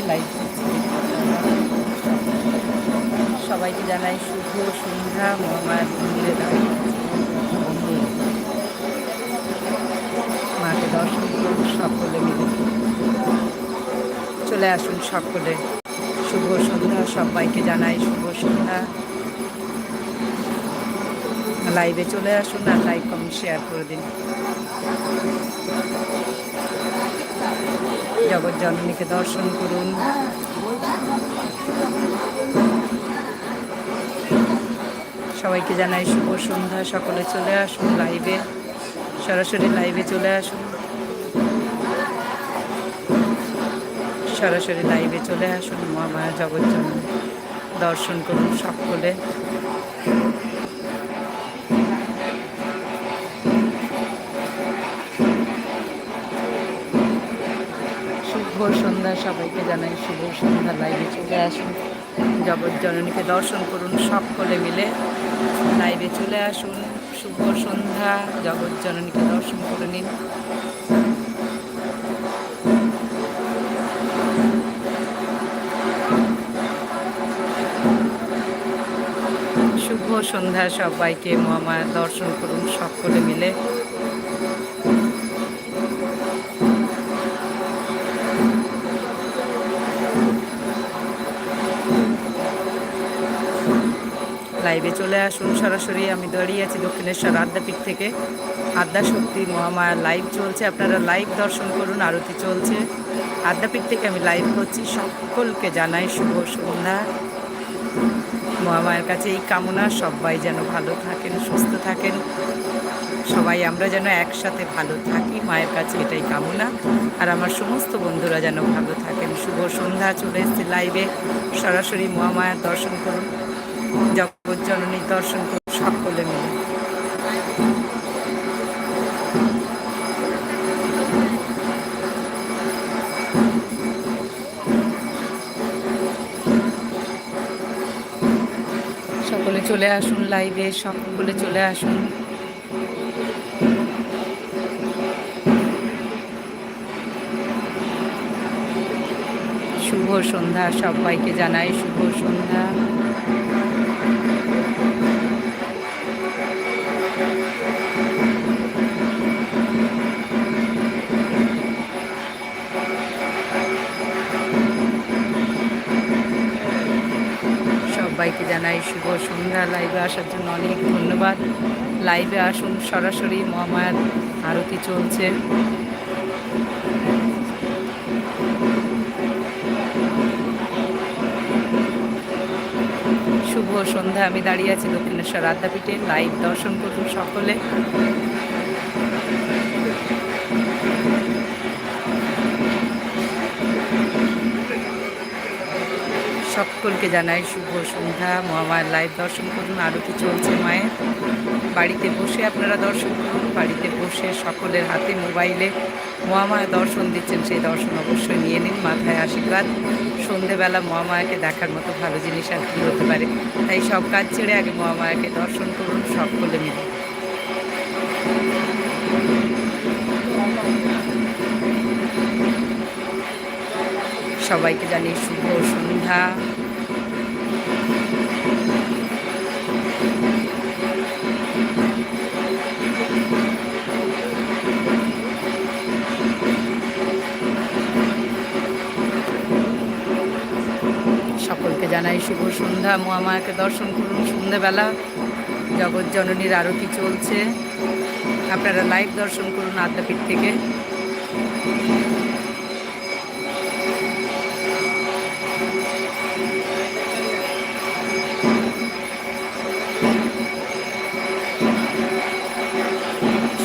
থেকে লাইভ সবাইকে জানাই শুভ সন্ধ্যা মহামায়ার মন্দিরে মাকে দর্শন করুন, সকলে মিলে। চলে আসুন সকলে। শুভ সন্ধ্যা, সবাইকে জানাই শুভ সন্ধ্যা। লাইভে চলে আসুন আর লাইক কমেন্ট শেয়ার করে দিন। জগৎ জননীকে দর্শন করুন। সবাইকে জানাই শুভ সন্ধ্যা। সকলে চলে আসুন লাইভে। সরাসরি লাইভে চলে আসুন। সরাসরি লাইভে চলে আসুন মহামায়া জগৎ জননী দর্শন করুন সকলে। সন্ধ্যা, সবাইকে জানাই শুভ সন্ধ্যা লাইভে চলে আসুন। জগৎ জননীকে দর্শন করুন সকলে মিলে। লাইভে চলে আসুন, শুভ সন্ধ্যা জগৎ জননীকে দর্শন করে নিন। শুভ সন্ধ্যা সবাইকে মহামায়ার দর্শন করুন সকলে মিলে। লাইভে চলে আসুন। সরাসরি আমি দাঁড়িয়ে আছি দক্ষিণেশ্বর আদ্যাপীঠ থেকে। আদ্যা শক্তি মহামায়ার লাইভ চলছে। আপনারা লাইভ দর্শন করুন, আরতি চলছে। আদ্যাপীঠ থেকে আমি লাইভ করছি। সকলকে জানাই শুভ সন্ধ্যা। মহামায়ের কাছে এই কামনা, সবাই যেন ভালো থাকেন, সুস্থ থাকেন। সবাই আমরা যেন একসাথে ভালো থাকি। মায়ের কাছে এটাই কামনা। আর আমার সমস্ত বন্ধুরা যেন ভালো থাকেন। শুভ সন্ধ্যা চলে এসেছে লাইভে সরাসরি মহামায়ার দর্শন করুন। জননীর দর্শন করুন সকলে মিলে সকলে চলে আসুন লাইভে, সকলে চলে আসুন। শুভ সন্ধ্যা সবাইকে জানাই, শুভ সন্ধ্যা। সবাইকে জানাই শুভ সন্ধ্যা লাইভে আসার জন্য অনেক ধন্যবাদ। লাইভে আসুন, সরাসরি মহামায়ার আরতি চলছে। শুভ সন্ধ্যা, আমি দাঁড়িয়ে আছি দক্ষিণেশ্বর আদ্যাপীঠে লাইভ দর্শন করুন সকলে। সকলকে জানাই শুভ সন্ধ্যা, মহামায়ের লাইভ দর্শন করুন আরতি চলছে মায়ের? বাড়িতে বসে আপনারা দর্শন করুন, বাড়িতে বসে সকলের হাতে মোবাইলে মহামায়া দর্শন দিচ্ছেন, সেই দর্শন অবশ্যই নিয়ে নিন, মাথায় আশীর্বাদ। সন্ধেবেলা মহামায়াকে দেখার মতো ভালো জিনিস আর কী হতে পারে? তাই সব কাজ ছেড়ে আগে মহামায়াকে দর্শন করুন, সকলে মিলে। সবাইকে জানি শুভ সন্ধ্যা। সকলকে জানাই শুভ সন্ধ্যা। মহামায়াকে দর্শন করুন সন্ধ্যেবেলা জগৎ জননীর আরতি চলছে। আপনারা লাইভ দর্শন করুন আদ্যাপীঠ থেকে।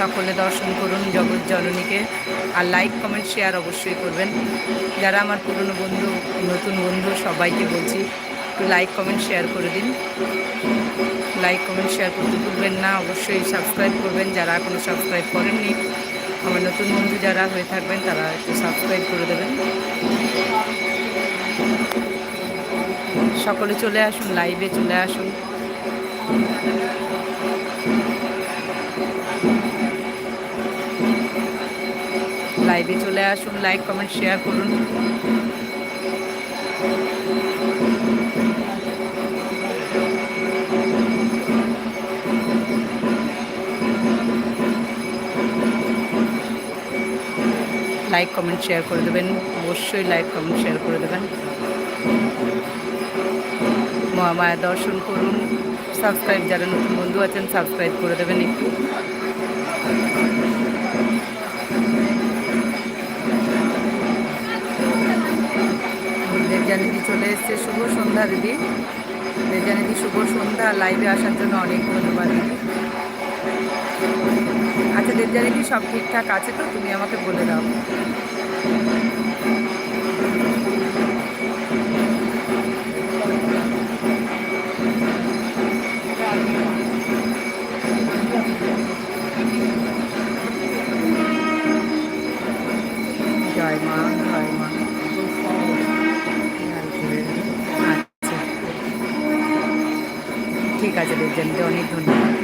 সকলে দর্শন করুন জগৎ জননীকে। আর লাইক কমেন্ট শেয়ার অবশ্যই করবেন। যারা আমার পুরনো বন্ধু, নতুন বন্ধু, সবাইকে বলছি, একটু লাইক কমেন্ট শেয়ার করে দিন। লাইক কমেন্ট শেয়ার করতে ভুলবেন না। অবশ্যই সাবস্ক্রাইব করবেন। যারা এখনও সাবস্ক্রাইব করেননি, আমার নতুন বন্ধু যারা হয়ে থাকবেন, তারা একটু সাবস্ক্রাইব করে দেবেন। সকলে চলে আসুন লাইভে চলে আসুন। লাইভে চলে আসুন লাইক কমেন্ট শেয়ার করুন। লাইক কমেন্ট শেয়ার করে দেবেন। অবশ্যই লাইক কমেন্ট শেয়ার করে দেবেন। মহামায়া দর্শন করুন। সাবস্ক্রাইব যারা নতুন বন্ধু আছেন সাবস্ক্রাইব করে দেবেন একটু। দেবজানিদি চলে এসছে। শুভ সন্ধ্যা দিদি। দেবজানিদি শুভ সন্ধ্যা। লাইভে আসার জন্য অনেক ধন্যবাদ দিদি। আচ্ছা দেবজানিদি সব ঠিকঠাক আছে তো? তুমি আমাকে বলে দাও। জয় মা জয় মা। ঠিক অনেক ধন্যবাদ।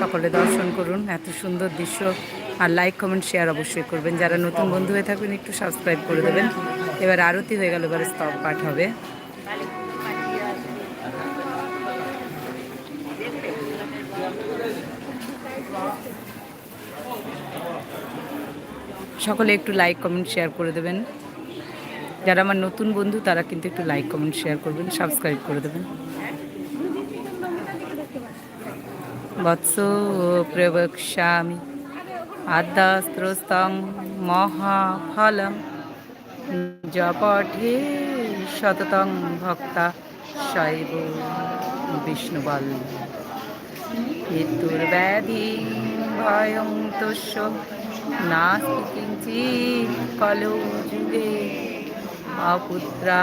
সকলে দর্শন করুন, এত সুন্দর দৃশ্য। আর লাইক কমেন্ট শেয়ার অবশ্যই করবেন। যারা নতুন বন্ধু হয়ে থাকবেন একটু সাবস্ক্রাইব করে দেবেন। এবার আরতি হয়ে গেল, এবার স্তব পাঠ হবে। সকলে একটু লাইক কমেন্ট শেয়ার করে দেবেন। যারা আমার নতুন বন্ধু, তারা কিন্তু একটু লাইক কমেন্ট শেয়ার করবেন সাবস্ক্রাইব করে দেবেন। বৎস প্রবক্ষ্যামি আদ্যাস্ত্রস্তং মহাফলম জপঠে শততং ভক্তা শৈব বিষ্ণুবল। মৃত্যুর্ব্যাধি ভয়ং তস্য নাস্তি কিঞ্চিৎ কলো যুগে অপুত্রা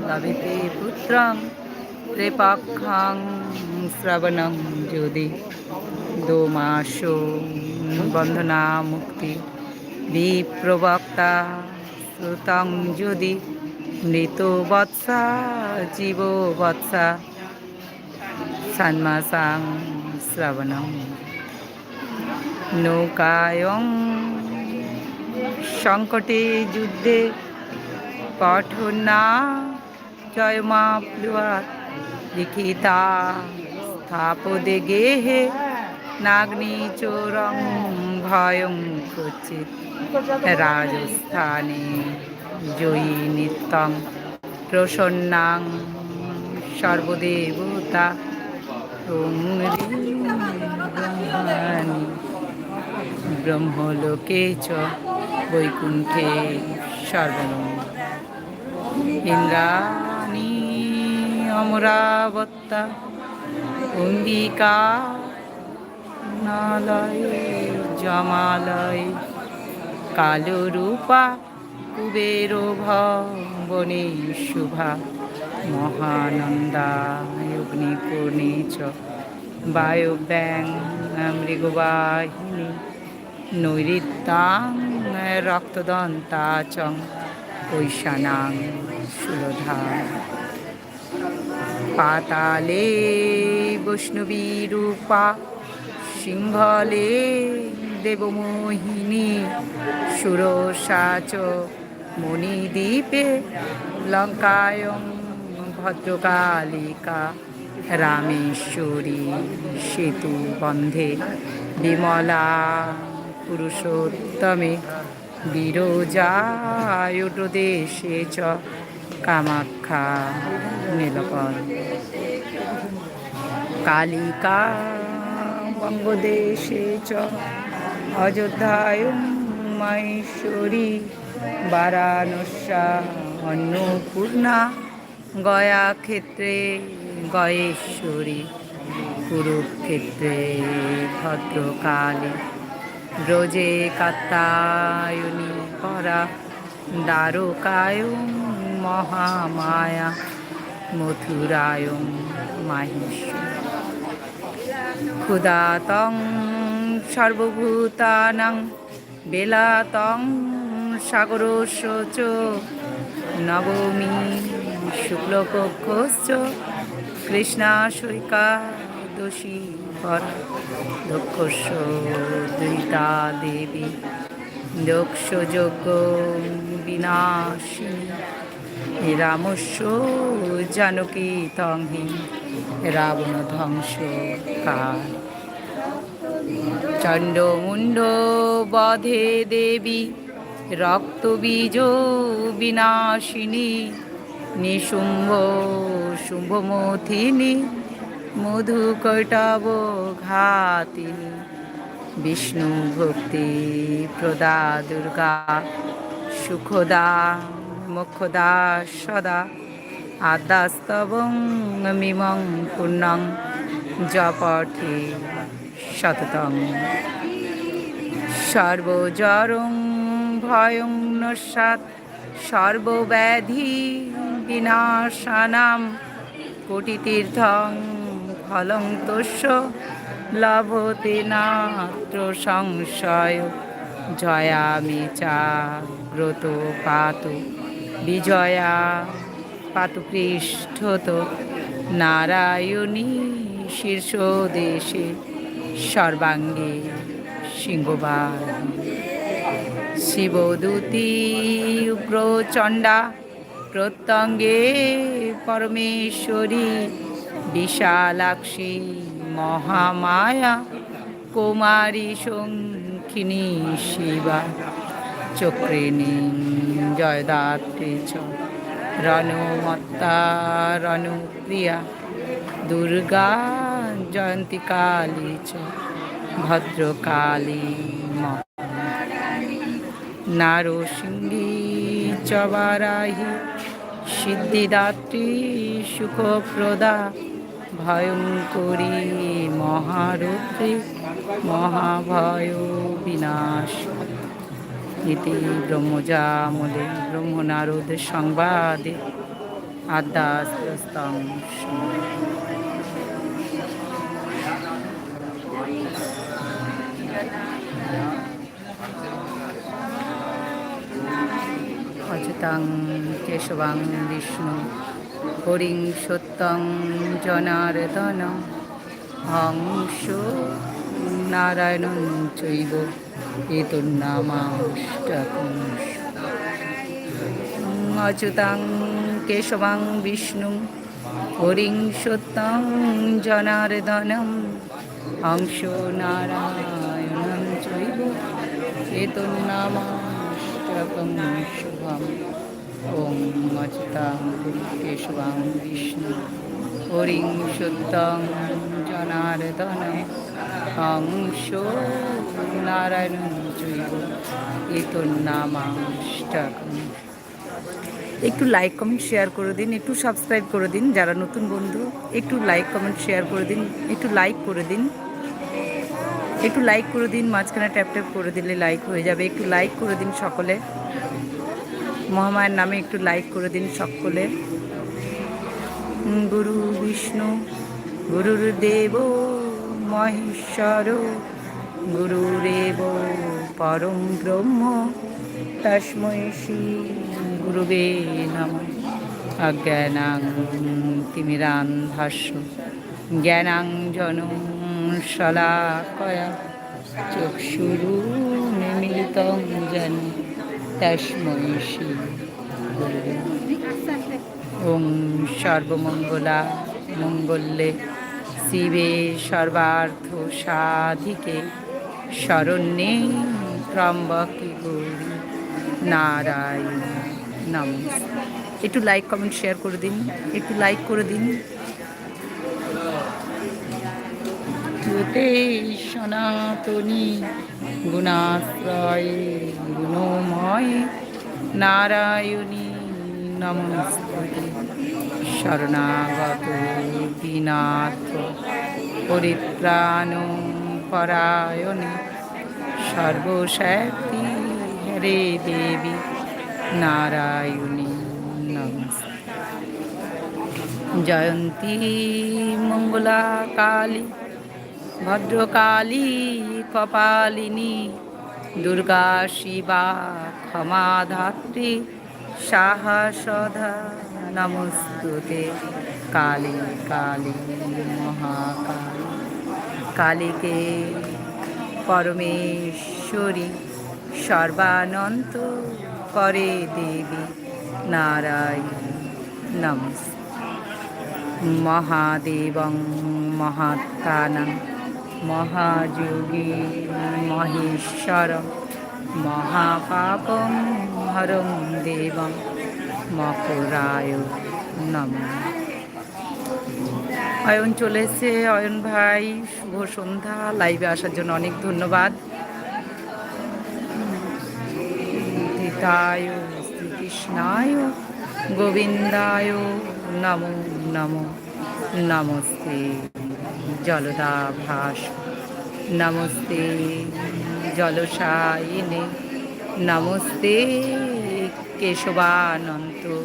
লভিতে পুত্রং ত্রিপক্ষং যদি দোমাস বন্ধনা মুক্তি বিপ্রবক্তা শ্রুতং যদি মৃত বৎসা জীব বৎসা সন্মাসাং শ্রবণং নৌকায়ং সংকটে যুদ্ধে পঠনা। জয়মা প্লুয়া লিখিতা স্থাপদে গেহে। নাগ্নি চোরং ভয়ং ক্বচিত রাজস্থানে জয়ী নিত্যং প্রসন্নাং সর্বদেবতা। ব্রহ্মলোকে চ, বৈকুণ্ঠে সর্বনম। ইন্দ্রাণী অমরাবত্তা অম্বিকা নালয়ে জমালয়ে, কালরূপা কুবের ভবনে শুভা মহানন্দা অগ্নিকোণে চ বায়ব্যাং মৃগবাহিনী নৈরিত্যাং রক্তদন্তা চ ঐশানাং সুরধা পাতালে বৈষ্ণবীরূপা, সিংহলে দেবমোহিনী সুরসাচ মণিদ্বীপে, লঙ্কায়ং ভদ্রকালিকা, রামেশ্বরী সেতু বন্ধে, বিমলা পুরুষোত্তমে বিরজায়ুটদেশে চ কামাখ্যা নীলকর। কালিকা বঙ্গদেশে চ অযোধ্যায় মহেশ্বরী বারাণস্যা অন্নপূর্ণা গয়া ক্ষেত্রে গয়েশ্বরী, কুরুক্ষেত্রে ভদ্রকালী ব্রজে কাত্তায়নী পরা দ্বারকায় মহামায়া মথুরায় মাহেশ্বর। ক্ষুদাতং সর্বভূতানাং বেলাতং সাগরস্য চ নবমী শুক্লপক্ষশ্চ কৃষ্ণাশৈকা দোষী পর দক্ষস্য দুইতা দেবী দক্ষযজ্ঞ বিনাশিনী। রামস্য, জানকী তংহি রাবণ ধ্বংস কাল। চণ্ডমুণ্ড বধে দেবী, রক্তবীজ বিনাশিনী, নিশুম্ভ শুভমথিনী মধুকৈটব ঘাতিনী বিষ্ণু ভক্তি প্রদা দুর্গা, সুখদা মুখদা সদা। আদাস্তবং মিমং পূর্ণং জপঠে সততং। সর্বজরং ভয়ং নস্যাৎ, সর্বব্যাধি বিনাশানাম। কোটিতীর্থং ফলং তস্য লভতে নাত্র সংশয় জয়ামি চাগ্রত পাত বিজয়া পাতু পৃষ্ঠত নারায়ণী শীর্ষ দেশে সর্বাঙ্গে সিংহবাহিনী শিবদূতি উগ্রচণ্ডা প্রত্যঙ্গে পরমেশ্বরী বিশালাক্ষী মহামায়া, কুমারী শঙ্খিনী শিবা চক্রিণী জয়দাত্রী চ, রণমত্তা রণপ্রিয়া, দুর্গা জয়ন্তী কালী চ, ভদ্রকালী নারসিংহী চবারাহি সিদ্ধিদাত্রী, সুখপ্রদা ভয়ঙ্করী মহারুদ্রী মহাভয় বিনাশ ইতি ব্রহ্মজামলে ব্রহ্মনারদ সংবাদে আদ্যাস্ত্রস্তং অচ্যুতাং কেশবাং বিষ্ণু হরিং সত্যং জনার্দন হংস নারায়ণ চৈব এতন্নামাষ্টকং অচ্যুতাং কেশবাং বিষ্ণু হরিং সত্যং জনার্দনম হংস নারায়ণ চৈব এতন্নামাষ্টকং শুভম। ওং অচ্যুতাং কেশবাং বিষ্ণু। হরিং সত্যং জনার্দন হংস নারায়ণ জৈব এতন্নামাষ্টকং একটু লাইক কমেন্ট শেয়ার করে দিন, একটু সাবস্ক্রাইব করে দিন, যারা নতুন বন্ধু, একটু লাইক কমেন্ট শেয়ার করে দিন, একটু লাইক করে দিন। একটু লাইক করে দিন, মাঝখানে ট্যাপ ট্যাপ করে দিলে লাইক হয়ে যাবে। একটু লাইক করে দিন সকলে। মহামায়ের নামে একটু লাইক করে দিন সকলে। গুরু বিষ্ণু গুরুর দেব, মহেশ্বর গুরুরেব পরম ব্রহ্ম, তস্মৈ শ্রী গুরুবে নম। অজ্ঞানাং জন শলাকয়া। চক্ষুরু নিমিলিতং যেন গুরুবে ওম সর্বমঙ্গলা মঙ্গলে শিবে সর্বার্থ সাধিকে শরণ্যে ত্রম্বকে গৌরী নারায়ণ নমস্তে একটু লাইক কমেন্ট শেয়ার করে দিন। একটু লাইক করে দিন। তুতে সনাতনী গুণাশ্রয়ে গুণময় নারায়ণী নমস্তে শরণাগত বিনাথ পরিত্রাণ পরায়ণে সর্বশক্তি হরে দেবী নারায়ণী নমস্তে জয়ন্তী মঙ্গলা কালী ভদ্রকালী কপালিনী, দুর্গা শিবা ক্ষমাধাত্রী, সাহসধা নমস্তুতে। কালী কালী, মহাকালী, কালীকে পরমেশ্বরী সর্বানন্ত করে দেবী নারায়ণ নমস্তে মহাদেবং মহাত্মানং মহাযোগী মহেশ্বর, মহাপাপম হরম দেবং মকরায় নম। অয়ন চলে এসছে। অয়ন ভাই, শুভ সন্ধ্যা। লাইভে আসার জন্য অনেক ধন্যবাদ। শ্রীকৃষ্ণায় গোবিন্দায় নমো নমো। নমস্তে। জলদাভাস। নমস্তে জলসায়িনে। নমস্তে কেশবানন্ত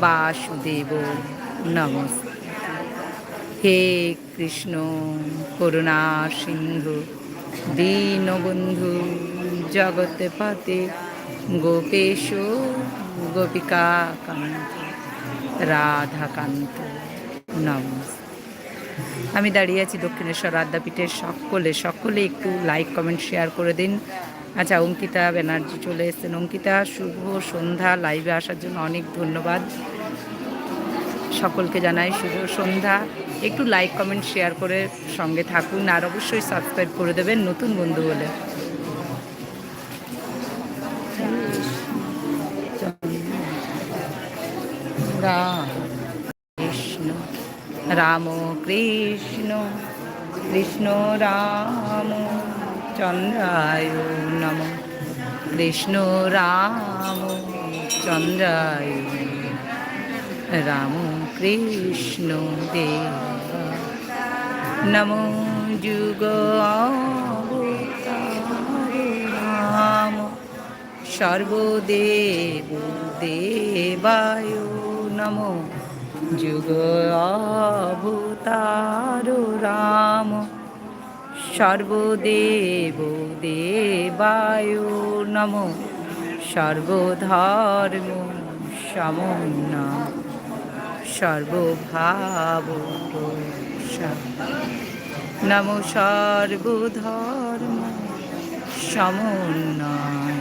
বাসুদেব। নমস্তে। হে কৃষ্ণ করুণা সিন্ধু, দীনবন্ধু জগৎপতে গোপেশ গোপিকা কান্ত রাধাকান্ত। নমস্তে। আমি দাঁড়িয়ে আছি দক্ষিণেশ্বর আদ্যাপীঠের সকলে। সকলে একটু লাইক কমেন্ট শেয়ার করে দিন। আচ্ছা অঙ্কিতা ব্যানার্জি চলে এসেছেন। অঙ্কিতা, শুভ সন্ধ্যা। লাইভে আসার জন্য অনেক ধন্যবাদ। সকলকে জানাই শুভ সন্ধ্যা। একটু লাইক কমেন্ট শেয়ার করে সঙ্গে থাকুন। আর অবশ্যই সাবস্ক্রাইব করে দেবেন নতুন বন্ধু হলে। রাম কৃষ্ণ কৃষ্ণ রাম, চন্দ্রায় নম। কৃষ্ণ রাম, চন্দ্রায় রাম কৃষ্ণ দেব। নমো যুগ রাম সর্বদেব দেবায় নমো। যুগ অবতার রাম। সর্বদেব দেবায় নমো। সর্বধর্ম সমন্ন সর্বভাব নমো সর্বধর্ম সমন্বয়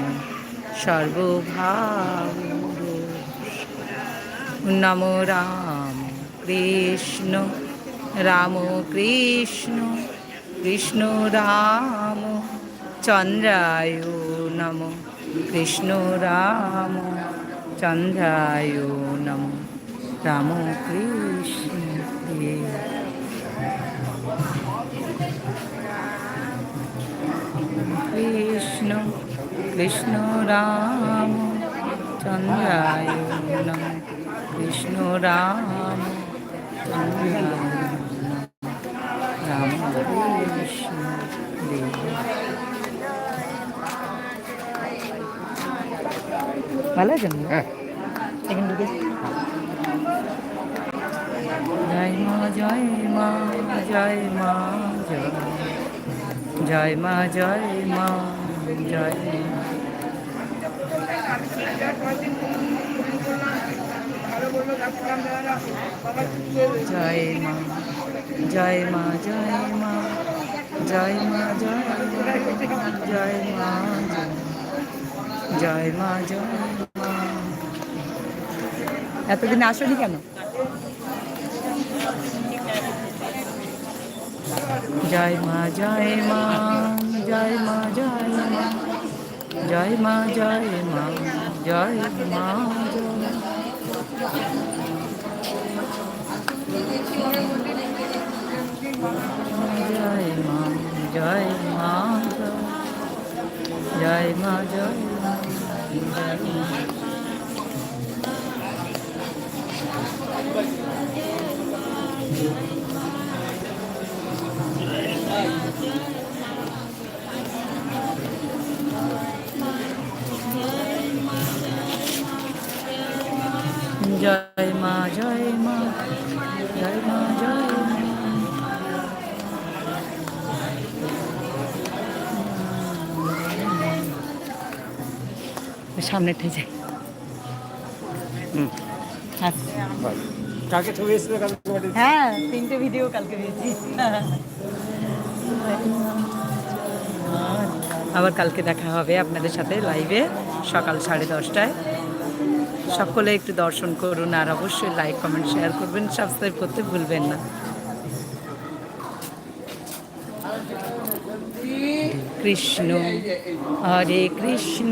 সর্বভাব নমো রাম। কৃষ্ণ, রাম কৃষ্ণ কৃষ্ণ রাম, চন্দ্রায় নম, কৃষ্ণ রাম, চন্দ্রায় নম, রাম কৃষ্ণ কৃষ্ণ কৃষ্ণ রাম, চন্দ্রায় নম, কৃষ্ণ রাম। ভালো আছেন হ্যাঁ জয় মা জয় মা জয় মা জয় মা জয় মা জয় মা জয় মা জয় মা জয় মা জয় মা জয় জয় মা জয় মা জয় মা এতদিন আসনি কেন জয় মা জয় মা জয় মা জয় মা জয় মা জয় মা জয় মা জয় জয় মা জয় মা জয় জয় মা জয় মা জয় মা জয় মা জয় যাই এসেছিল কালকে পাঠিয়েছি। হ্যাঁ তিনটে ভিডিও কালকে দিয়েছি। আবার কালকে দেখা হবে আপনাদের সাথে লাইভে সকাল সাড়ে দশটায়। সকলে একটু দর্শন করুন আর অবশ্যই লাইক কমেন্ট শেয়ার করবেন। সাবস্ক্রাইব করতে ভুলবেন না। কৃষ্ণ হরে কৃষ্ণ।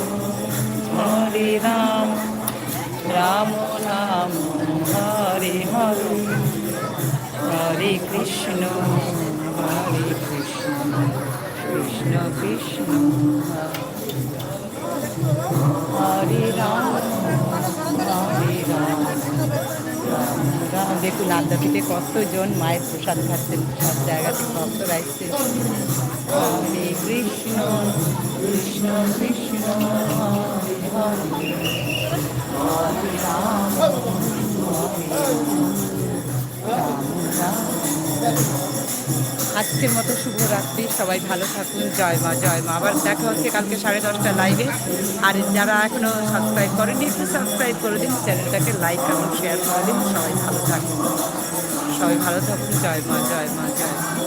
রাম রাম রাম হরে হরে। হরে কৃষ্ণ হরে কৃষ্ণ কৃষ্ণ কৃষ্ণ। হরে রাম হরে রাম দেখুন, আদ্যাপীঠে কতজন মায়ের প্রসাদ খাচ্ছেন, সব জায়গা থেকে ভক্তরা হরে কৃষ্ণ কৃষ্ণ কৃষ্ণ। আজকের মতো শুভরাত্রি, সবাই ভালো থাকুন, জয় মা জয় মা। আবার দেখা হচ্ছে কালকে সাড়ে দশটা লাইভে আর যারা এখনও সাবস্ক্রাইব করেনি একটু সাবস্ক্রাইব করে দিন, চ্যানেলটাকে লাইক এবং শেয়ার করে দিন। সবাই ভালো থাকুন। সবাই ভালো থাকুন, জয় মা জয় মা জয় মা।